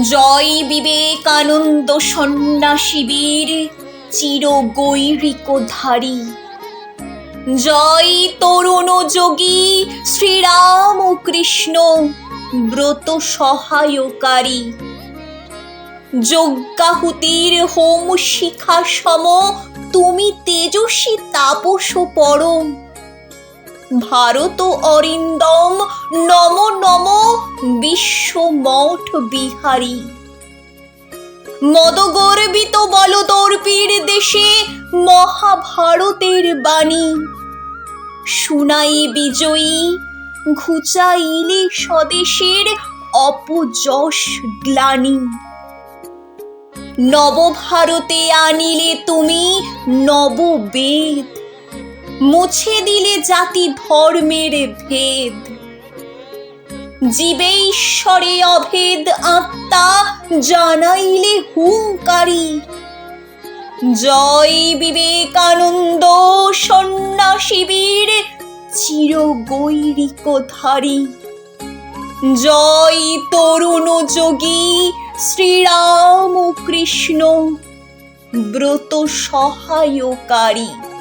জয় বিবেকানন্দ সন্ন্যাসীবীর চির গৈরিকধারী জয় তরুণ যোগী শ্রীরাম কৃষ্ণ ব্রত সহায়কারী। যজ্ঞাহুতির হোম শিখা সম, তুমি তেজস্বী তাপস পরম ভারত অরিন্দম, নম নম, বিশ্ব মঠ বিহারী। মদগর্বিত বলদর্পীর দেশে, মহাভারতের বাণী। শুনাই বিজয়ী, ঘুচাইলে স্বদেশের অপযশ গ্লানি। নবভারতে আনিলে তুমি নববেদ, মুছে দিলে জাতি ধর্মের ভেদ। জীবেশ্বরে অভেদ আত্মা, জানাইলে হুঙ্কারী। জয় বিবেকানন্দ সন্ন্যাসীবীর চির গৈরিকধারী জয় তরুণ যোগী শ্রীরাম কৃষ্ণ ব্রত সহায়কারী।